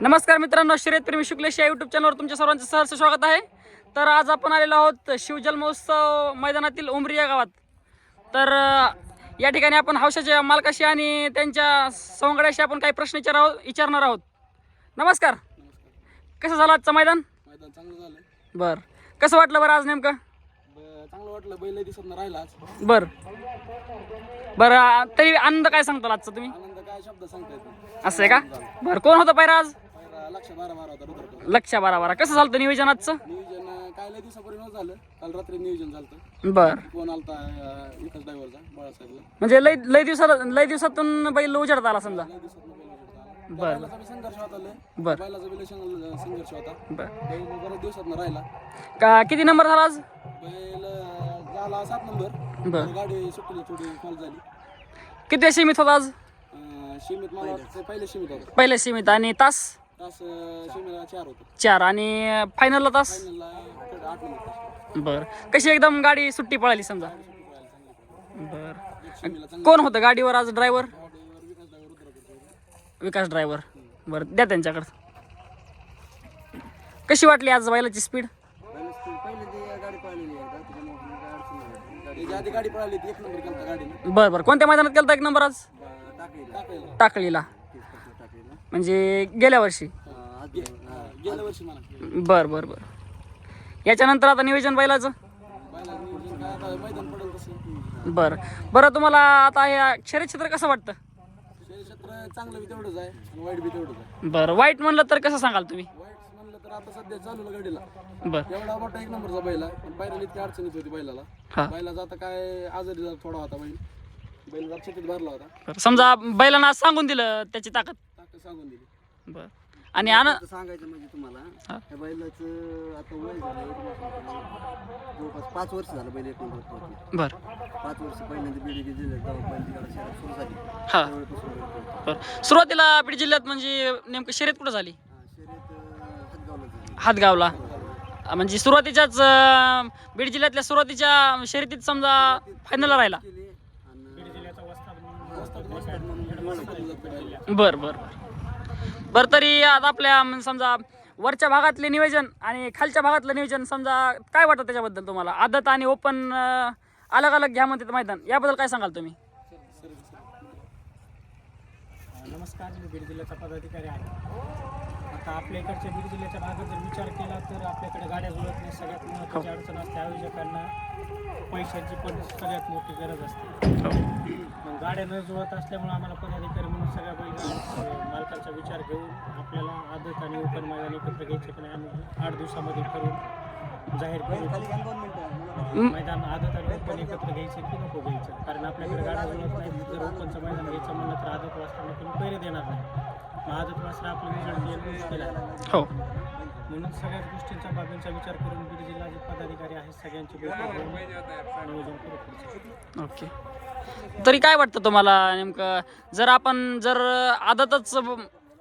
नमस्कार मित्रांनो शर्यत प्रेमी शुक्लेश या युट्यूब चॅनलवर तुमच्या सर्वांचं सहर्ष स्वागत आहे. तर आज आपण आलेलो आहोत शिवजल महोत्सव मैदानातील उमरी या गावात. तर या ठिकाणी आपण हौशाच्या मालकाशी आणि त्यांच्या सवंगड्याशी आपण काही प्रश्न विचार आहोत विचारणार आहोत. नमस्कार. कसं झालं आजचं मैदान? मैदान चांगलं झालं. बरं. कसं वाटलं बरं आज नेमकं? चांगलं वाटलं. बैल दिसत राहिला बरं. तरी आनंद काय सांगताल आजचा तुम्ही? आनंद काय शब्द सांगता येत नाही. असं आहे का? बरं कोण होतं पायरा आज? लक्ष बारा बारा होता लक्ष बारा बारा. कसं झालं नियोजन आजचं? नियोजन अं, काय लय दिवसापूर्वी झालं. काल रात्री नियोजन झालं बरं. फोन आलता अं, विकास ड्रायव्हरचा बाळासाहेबला. म्हणजे लय लय दिवसात लय दिवसातून बैल उजेडत आला समजा. लय दिवसात. बरं. बैलाचा बी संघर्ष होता लय. बरं. बैलाचा बी लय संघ- संघर्ष होता. बरं. बैल बऱ्याच दिवसात राहिला. का किती नंबर झाला आज? बैल अं, झाला सात नंबर. बरं. गाडी सुट्टीला थोडी फॉल झाली. किती सीमित होता आज? अं, शिमीत मला वाटतं पहिले शिमीत होता. पहिले सीमित. आणि तास? तास चार होतं. चार. आणि फायनलला तास? फायनलला आठ नंबर तास. बर. कशी एकदम गाडी सुट्टी पळाली समजा? बर. कोण होतं गाडीवर आज ड्रायव्हर विकास ड्रायव्हर बरं द्या त्यांच्याकडं. कशी वाटली आज बैलाची स्पीड त्याच्या आधी गाडी पळाली. ती एक नंबर केलता गाडीने. बरं बरं. कोणत्या मैदानात केलं एक नंबर आज? टाकायला टाकळीला. म्हणजे गेल्या वर्षी. हा, गेल्या वर्षी मला. बरं बरं बरं. याच्यानंतर आता नियोजन बैलाचं? मैदान पडेल तसं बरं. बरं तुम्हाला आता या शर्यत क्षेत्र कसं वाटतं? शहरी क्षेत्र चांगलं बी तेवढंच आहे आणि वाईट बी तेवढंच आहे. बरं वाईट म्हणलं तर कसं सांगाल तुम्ही? वाईट म्हणलं तर आता सध्या चालू गाडीला. बरं. एवढा मोठा एक नंबरचा बैल आहे. पण बैलाला इतकी अडचण येत होती बैलाला. हां. बैलाचा आता काय आजारी झाला थोडा होता बैल. बैल जरा छतीत भरला होता. बरं समजा बैलांना आज सांगून दिलं त्याची ताकद. सांगून दिली. बरं. आणि आता सांगायचं म्हणजे तुम्हाला हा. त्या बैलाचं आता वय झालं एक वर्ष जवळपास पाच वर्ष झालं बैल एक होती बरं. पाच वर्ष पहिल्यांदा बिडी दिलं तेव्हा बैल तिकडे शहरात सुरू झाली. हां. त्यावेळेपासून बैल पळतो. बरं. सुरुवातीला बीड जिल्ह्यात म्हणजे नेमकं शर्यत कुठं झाली? हा, शर्यत अं, हातगावला झाली. हातगावला. अं, म्हणजे सुरुवातीच्याच अं, बीड जिल्ह्यातल्या सुरुवातीच्या शर्यतीत समजा फायनलला राहिला. केली आणि बरं बरं बरं. बरं तरी आता आपल्या म्हणजे समजा वरच्या भागातले नियोजन आणि खालच्या भागातलं नियोजन समजा काय वाटतं त्याच्याबद्दल तुम्हाला? आदत आणि ओपन अलग अलग घ्या म्हणते मैदान. याबद्दल काय सांगाल तुम्ही? नमस्कार मी बीड जिल्ह्याचा पदाधिकारी आहे. आता आपल्या इकडच्या बीड जिल्ह्याच्या भागात जर विचार केला तर आपल्याकडे गाड्या जुळत नाही सगळ्यात महत्त्वाची अडचण असते आयोजकांना. पैशांची पण सगळ्यात मोठी गरज असते. मग गाड्या न जुळत असल्यामुळे आम्हाला पदाधिकारी सगळ्या बैल मालकांचा विचार घेऊन आपल्याला आदत आणि ओपन मैदान एकत्र घ्यायचे की नाही आम्ही आठ दिवसामध्ये ठरवून जाहीर करू. मैदान आदत आणि ओपन एकत्र घ्यायचे की नको घ्यायचं? कारण आपल्याकडे गाड्या जुळत नाही जर ओपनचं मैदान घ्यायचं म्हणलं तर आदत वासरांना तुम्ही पैरे देणार नाही. मग आदत वासरा आपलं रिझल्ट मुश्किल आहे. हो. म्हणून सगळ्याच गोष्टींचा बाबींचा विचार करून बीड जिल्ह्याचे पदाधिकारी आहेत सगळ्यांची नियोजन करू. ओके. तरी काय वाटतं तुम्हाला नेमकं? जर आपण जर आदतच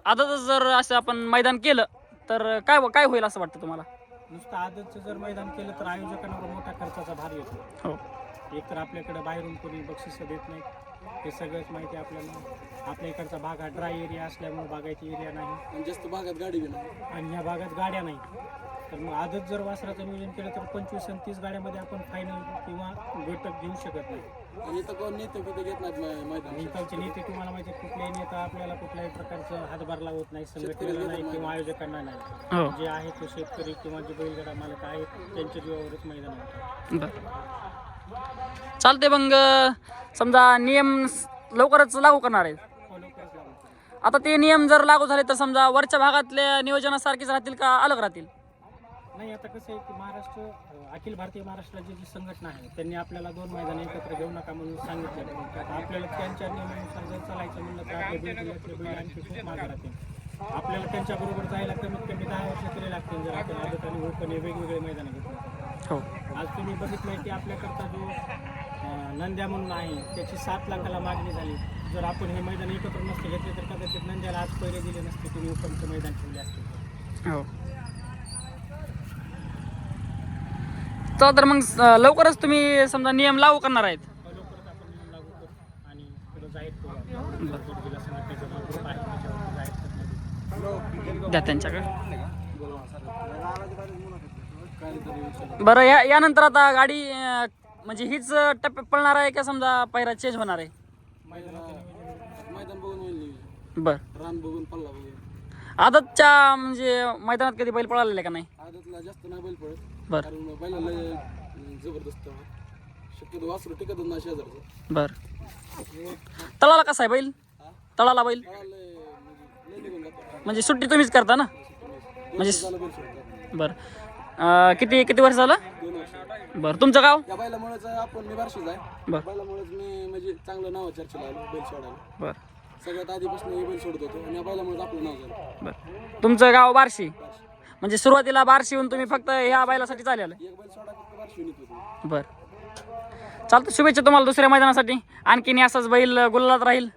आदतच जर असं आपण मैदान केलं तर काय काय होईल असं वाटतं तुम्हाला? नुसतं आदतचं जर मैदान केलं तर आयोजकांवर मोठा खर्चाचा भार येतो. हो. एक तर आपल्याकडे बाहेरून कोणी बक्षिसं देत नाहीत हे सगळंच माहिती आहे आपल्याला. आपल्या इकडचा भाग हा ड्राय एरिया असल्यामुळे बागायती एरिया नाही. आणि जास्त भागात गाडी बी नाही. आणि ह्या भागात गाड्या नाही. तर मग आदत जर वासराचं नियोजन केलं तर पंचवीस आणि तीस गाड्यामध्ये आपण फायनल किंवा बैठक घेऊ शकत नाही. आणि इथं कोण नेते किती घेत नाहीत मै- आणि मैदान इकडचे नेते तुम्हाला माहिती आहे, कुठल्याही नेता आपल्याला कुठल्याही प्रकारचं हातभार लावत नाही संघटनेला नाही किंवा आयोजकांना नाही. हो. जे आहे ते शेतकरी किंवा जे बैलगाडा मालक आहेत त्यांच्या जीवावरच मैदान होतं बरं. चालते मग समजा नियम स- लवकरच लागू करणार आहेत. हो, लवकरच लागू. आता ते नियम जर लागू झाले तर समजा वरच्या भागातल्या नियोजनासारखेच राहतील का अलग राहतील? नाही आता कसं आहे की महाराष्ट्र अं, अखिल भारतीय महाराष्ट्राची जी संघटना आहे. त्यांनी आपल्याला दोन मैदान एकत्र घेऊ नका म्हणून सांगितलं. आपल्याला त्यांच्या नियमानुसार जर चालायचं म्हणलं तर जिल्ह्यातले बैल आणखी खूप मागे राहतील आपल्याला त्यांच्याबरोबर जायला कमीत कमी दहा वर्ष तरी लागतील जर आपण आदत आणि ओपन हे वेगवेगळे मैदान घेतले. हो. आज तुम्ही बघितलंय की आपल्याकरता जो अं, नंद्या म्हणून आहे त्याची सात लाखाला मागणी झाली. जर आपण हे मैदान एकत्र नसते घेतले तर कदाचित नंद्याला आज पहिले दिले नसते तुम्ही ओपनचं मैदान ठेवले असते. हो. चला तर मग लवकरच तुम्ही समजा नियम लागू करणार आहेत. द्या त्यांच्याकडे. काहीतरी विचार. बरं या यानंतर आता गाडी म्हणजे हीच टप्प्यात पळणार आहे का समजा पहिरा चेंज होणार आहे. बरं. आदतच्या म्हणजे मैदानात कधी बैल पळालेला आहे का नाही? आदतला जास्त नाही बैल बरं. कारण बैलाला लय, जबरदस्त. शक्यतो वासरू टिकत नाही शेजारचं. बरं. तळाला कसा आहे बैल? तळाला बैल? लय म्हणजे लय निघून जातो. म्हणजे सुट्टी तुम्हीच करता ना? म्हणजे बैल सोडतात बरं. अं, किती किती वर्ष झालं? दोन वर्ष. बरं तुमचं गाव? या बैलामुळेच आपण मी बारशीच आहे. बरं. बैलामुळेच मी म्हणजे चांगलं नाव चर्चेला आलो बैल सोडायला. बरं. सगळ्यात आधीपासून हे बैल सोडत होतो आणि या बैलामुळेच आपलं नाव झालं. बरं. तुमचं गाव बारशी. म्हणजे सुरुवातीला बार्शीहून तुम्ही फक्त ह्या बैलासाठी चालेल एक बैल सोडा फक्त बारशी येत होती. बरं. चालतं शुभेच्छा तुम्हाला दुसऱ्या मैदानासाठी. आणखीन असंच बैल गुलालात राहील.